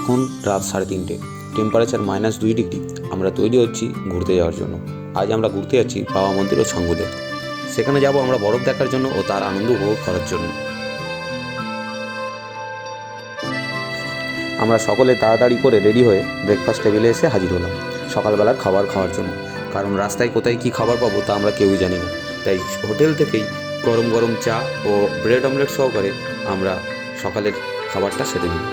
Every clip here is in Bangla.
এখন রাত সাড়ে তিনটে। টেম্পারেচার মাইনাস দুই ডিগ্রি আমরা তৈরি হচ্ছি ঘুরতে যাওয়ার জন্য। আজ আমরা ঘুরতে যাচ্ছি বাবা মন্দির ও ছাঙ্গুলে সেখানে যাব আমরা বরফ দেখার জন্য ও তার আনন্দ উপভোগ করার জন্য। আমরা সকলে তাড়াতাড়ি করে রেডি হয়ে ব্রেকফাস্ট টেবিলে এসে হাজির হলাম। সকালবেলার খাবার খাওয়ার জন্য। কারণ রাস্তায় কোথায় কী খাবার পাবো তা আমরা কেউই জানি না। তাই হোটেল থেকেই গরম গরম চা ও ব্রেড অমলেট সহকারে আমরা সকালের খাবারটা সেরে নিই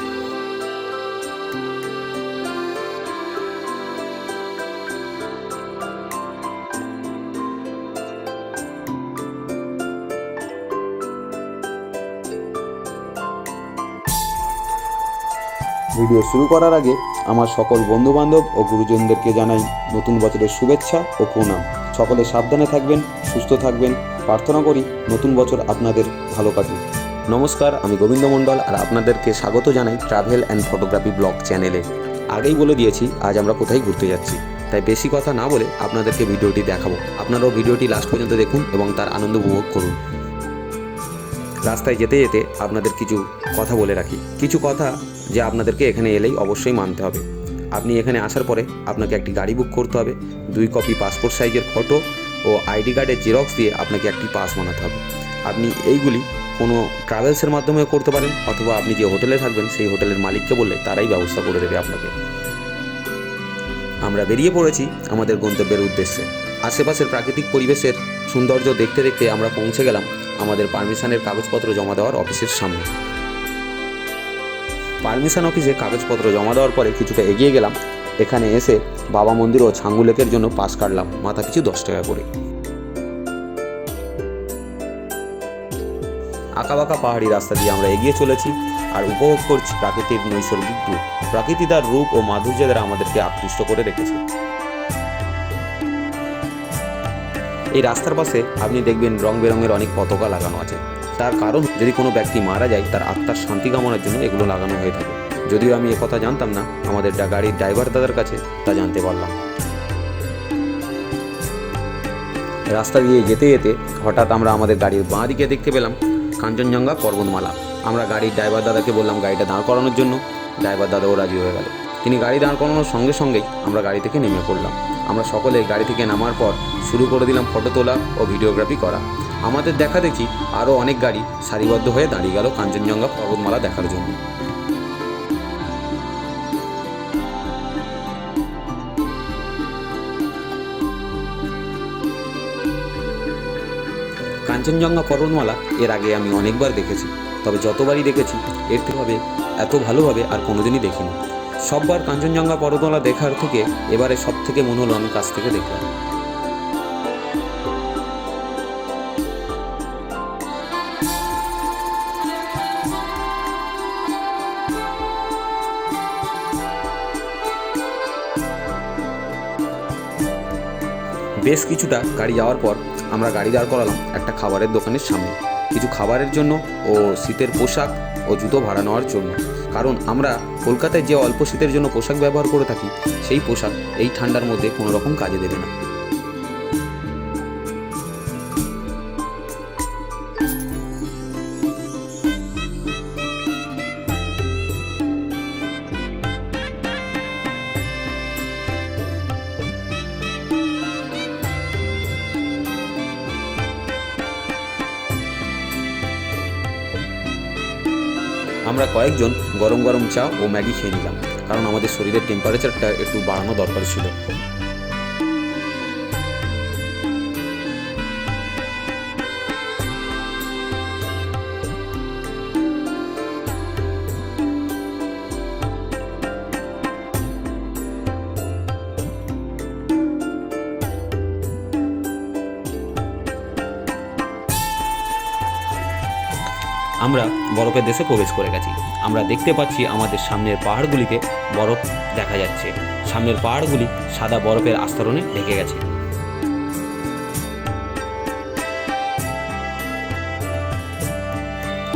ভিডিও শুরু করার আগে আমার সকল বন্ধুবান্ধব ও গুরুজনদেরকে জানাই নতুন বছরের শুভেচ্ছা ও প্রণাম। সকলে সাবধানে থাকবেন, সুস্থ থাকবেন। প্রার্থনা করি নতুন বছর আপনাদের ভালো কাটুক। নমস্কার, আমি গোবিন্দ মণ্ডল আর আপনাদেরকে স্বাগত জানাই ট্রাভেল অ্যান্ড ফটোগ্রাফি ব্লগ চ্যানেলে আগেই বলে দিয়েছি, আজ আমরা কোথায় ঘুরতে যাচ্ছি। তাই বেশি কথা না বলে আপনাদেরকে ভিডিওটি দেখাবো। আপনারাও ভিডিওটি লাস্ট পর্যন্ত দেখুন এবং তার আনন্দ উপভোগ করুন। রাস্তায় যেতে যেতে আপনাদের কিছু কথা বলে রাখি। কিছু কথা যে আপনাদেরকে এখানে এলেই অবশ্যই মানতে হবে। আপনি এখানে আসার পরে আপনাকে একটি গাড়ি বুক করতে হবে, দুই কপি পাসপোর্ট সাইজের ফটো ও আইডি কার্ডের জেরক্স দিয়ে আপনাকে একটি পাস বানাতে হবে। আপনি এইগুলি কোনো ট্রাভেলসের মাধ্যমেও করতে পারেন, অথবা আপনি যে হোটেলে থাকবেন, সেই হোটেলের মালিককে বললে তারাই ব্যবস্থা করে দেবে আপনাকে। আমরা বেরিয়ে পড়েছি আমাদের গন্তব্যের উদ্দেশ্যে। আশেপাশের প্রাকৃতিক পরিবেশের সৌন্দর্য দেখতে দেখতে আমরা পৌঁছে গেলাম আমাদের পারমিশনের কাগজপত্র জমা দেওয়ার অফিসের সামনে। পারমিশন অফিসে কাগজপত্র জমা দেওয়ার পরে কিছুটা এগিয়ে গেলাম। এখানে এসে বাবা মন্দির ও ছাঙ্গুলেকের জন্য পাস কাটলাম। মাথা পিছু দশ টাকা করে। আঁকাবাঁকা পাহাড়ি রাস্তা দিয়ে আমরা এগিয়ে চলেছি আর উপভোগ করছি প্রাকৃতিক নৈসর্গিক রূপ। প্রকৃতি তার রূপ ও মাধুর্য দ্বারা আমাদেরকে আকৃষ্ট করে রেখেছে। এই রাস্তার পাশে আপনি দেখবেন রং বেরঙের অনেক পতাকা লাগানো আছে। তার কারণ, যদি কোনো ব্যক্তি মারা যায়, তার আত্মার শান্তি কামনার জন্য এগুলো লাগানো হয়ে থাকে। যদিও আমি কথা জানতাম না, আমাদের গাড়ির ড্রাইভার দাদার কাছে তা জানতে পারলাম। রাস্তা দিয়ে যেতে যেতে হঠাৎ আমরা আমাদের গাড়ির বাঁ দিকে দেখতে পেলাম। কাঞ্চনজঙ্ঘা পর্বতমালা। আমরা গাড়ির ড্রাইভার দাদাকে বললাম গাড়িটা দাঁড় করানোর জন্য। ড্রাইভার দাদাও রাজি হয়ে গেল। তিনি গাড়ি দাঁড় করানোর সঙ্গে সঙ্গেই আমরা গাড়ি থেকে নেমে পড়লাম। আমরা সকলে গাড়ি থেকে নামার পর শুরু করে দিলাম ফটো তোলা ও ভিডিওগ্রাফি করা। আমাদের দেখা দেখি আরও অনেক গাড়ি সারিবদ্ধ হয়ে দাঁড়িয়ে গেল কাঞ্চনজঙ্ঘা পর্বতমালা দেখার জন্য। কাঞ্চনজঙ্ঘা পর্বতমালা এর আগে আমি অনেকবার দেখেছি। তবে যতবারই দেখেছি, এর থেকে এত ভালোভাবে আর কোনোদিনই দেখিনি। সববার কাঞ্চনজঙ্ঘা পর্বতমালা দেখার থেকে এবারে সব থেকে মনে হলো আমি কাছ থেকে দেখলাম। বেশ কিছুটা গাড়ি যাওয়ার পর আমরা গাড়ি দাঁড় করালাম একটা খাবারের দোকানের সামনে। কিছু খাবারের জন্য ও শীতের পোশাক ও জুতো ভাড়া নেওয়ার জন্য। কারণ আমরা কলকাতায় যে অল্প শীতের জন্য পোশাক ব্যবহার করে থাকি, সেই পোশাক এই ঠান্ডার মধ্যে কোনো রকম কাজে দেবে না। আমরা কয়েকজন গরম গরম চা ও ম্যাগি খেয়ে নিলাম। কারণ আমাদের শরীরের টেম্পারেচারটা একটু বাড়ানো দরকার ছিল। আমরা বরফের দেশে প্রবেশ করে গেছি। আমরা দেখতে পাচ্ছি আমাদের সামনের পাহাড়গুলিতে বরফ দেখা যাচ্ছে। সামনের পাহাড়গুলি সাদা বরফের আস্তরণে ঢেকে গেছে।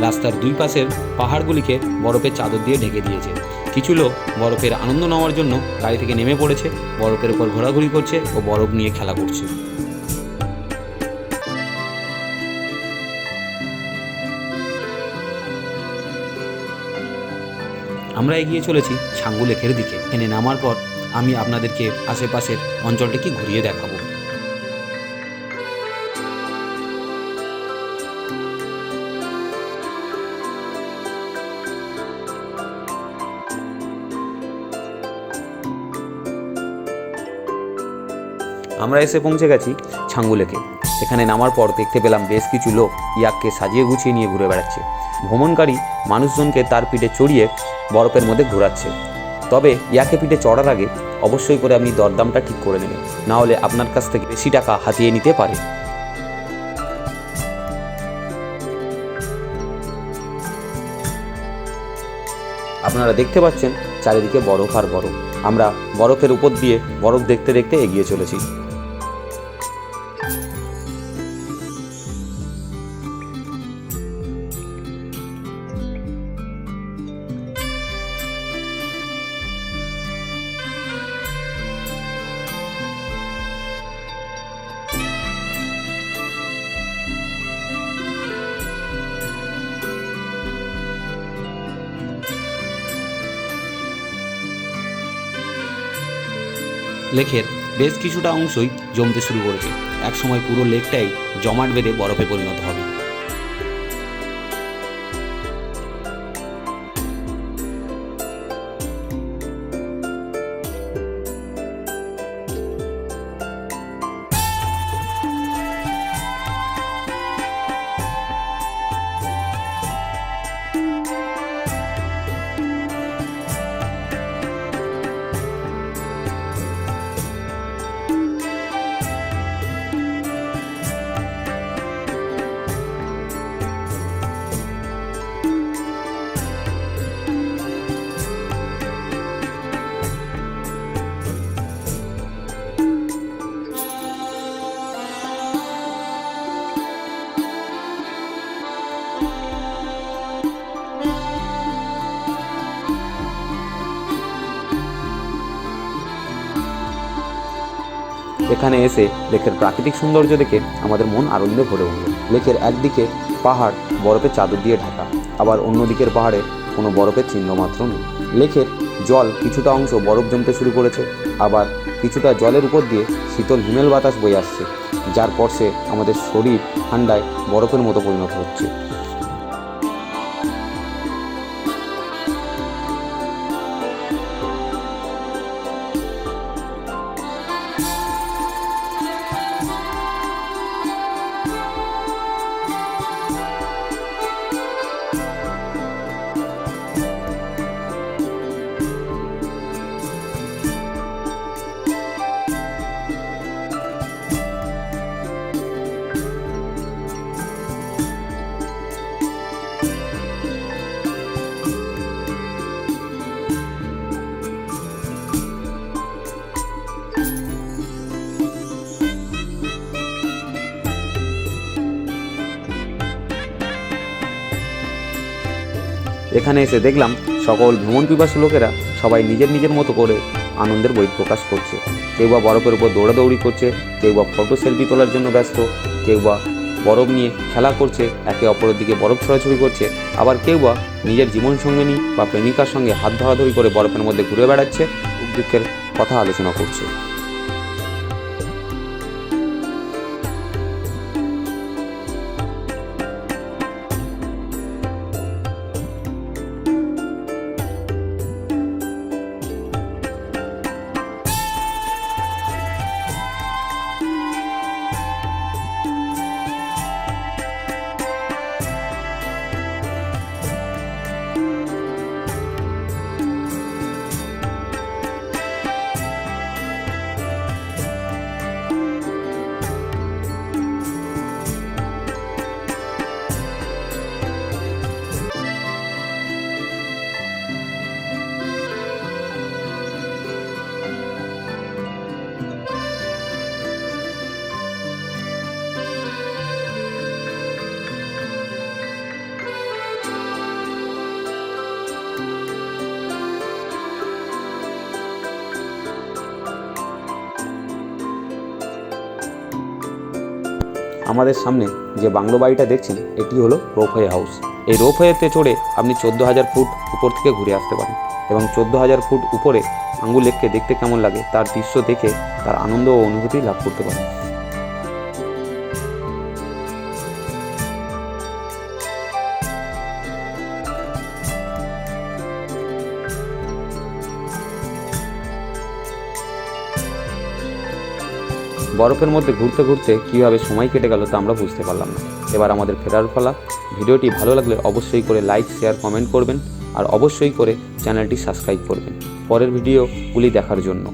রাস্তার দুই পাশের পাহাড়গুলিকে বরফের চাদর দিয়ে ঢেকে দিয়েছে। কিছু লোক বরফের আনন্দ নেওয়ার জন্য গাড়ি থেকে নেমে পড়েছে। বরফের উপর ঘোরাঘুরি করছে ও বরফ নিয়ে খেলা করছে। আমরা এগিয়ে চলেছি ছাঙ্গু লেকের দিকে। এনে নামার পর আমি আপনাদেরকে আশেপাশের অঞ্চলটিকে ঘুরিয়ে দেখাবো। আমরা এসে পৌঁছে গেছি ছাঙ্গু লেকে এখানে নামার পর দেখতে পেলাম বেশ কিছু লোক ইয়াককে সাজিয়ে গুছিয়ে নিয়ে ঘুরে বেড়াচ্ছে। ভ্রমণকারী মানুষজনকে তার পিঠে চড়িয়ে বরফের মধ্যে ঘোরাচ্ছে। তবে ইয়াকে পিঠে চড়ার আগে অবশ্যই করে আপনি দরদামটা ঠিক করে নেবেন। না হলে আপনার কাছ থেকে বেশি টাকা হাতিয়ে নিতে পারে। আপনারা দেখতে পাচ্ছেন চারিদিকে বরফ আর বরফ। আমরা বরফের উপর দিয়ে বরফ দেখতে দেখতে এগিয়ে চলেছি। লেকের বেশ কিছুটা অংশই জমতে শুরু করেছে। একসময় পুরো লেকটাই জমাট বেঁধে বরফে পরিণত হবে। এখানে এসে লেকের প্রাকৃতিক সৌন্দর্য দেখে আমাদের মন আনন্দে ভরে উঠল। লেকের একদিকে পাহাড় বরফের চাদর দিয়ে ঢাকা, আবার অন্য দিকের পাহাড়ে কোনো বরফের চিহ্ন মাত্র নেই। লেকের জল কিছুটা অংশ বরফ জমতে শুরু করেছে, আবার কিছুটা জলের উপর দিয়ে শীতল হিমেল বাতাস বয়ে আসছে, যার পরশে আমাদের শরীর ঠান্ডায় বরফের মতো পরিণত হচ্ছে। এখানে এসে দেখলাম সকল ভ্রমণ পিপাসু লোকেরা সবাই নিজের নিজের মতো করে আনন্দের বই প্রকাশ করছে। কেউ বা বরফের উপর দৌড়াদৌড়ি করছে, কেউ বা ফটো সেলফি তোলার জন্য ব্যস্ত, কেউ বা বরফ নিয়ে খেলা করছে, একে অপরের দিকে বরফ ছড়াছড়ি করছে, আবার কেউ বা নিজের জীবনসঙ্গিনী বা প্রেমিকার সঙ্গে হাত ধরাধরি করে বরফের মধ্যে ঘুরে বেড়াচ্ছে দুঃখের কথা আলোচনা করছে। আমাদের সামনে যে বাংলো বাড়িটা দেখছেন, এটি হলো রোপওয়ে হাউস। এই রোপওয়েতে চড়ে আপনি চোদ্দ হাজার ফুট উপর থেকে ঘুরে আসতে পারেন এবং চোদ্দ হাজার ফুট উপরে আঙ্গুল লেককে দেখতে কেমন লাগে, তার দৃশ্য দেখে তার আনন্দ ও অনুভূতি লাভ করতে পারেন। বরফের মধ্যে ঘুরতে ঘুরতে কীভাবে সময় কেটে গেল তা আমরা বুঝতে পারলাম না। এবার আমাদের ফেরার ফলা ভিডিওটি ভালো লাগলে অবশ্যই করে লাইক শেয়ার কমেন্ট করবেন আর অবশ্যই করে চ্যানেলটি সাবস্ক্রাইব করবেন। পরের ভিডিওগুলি দেখার জন্য।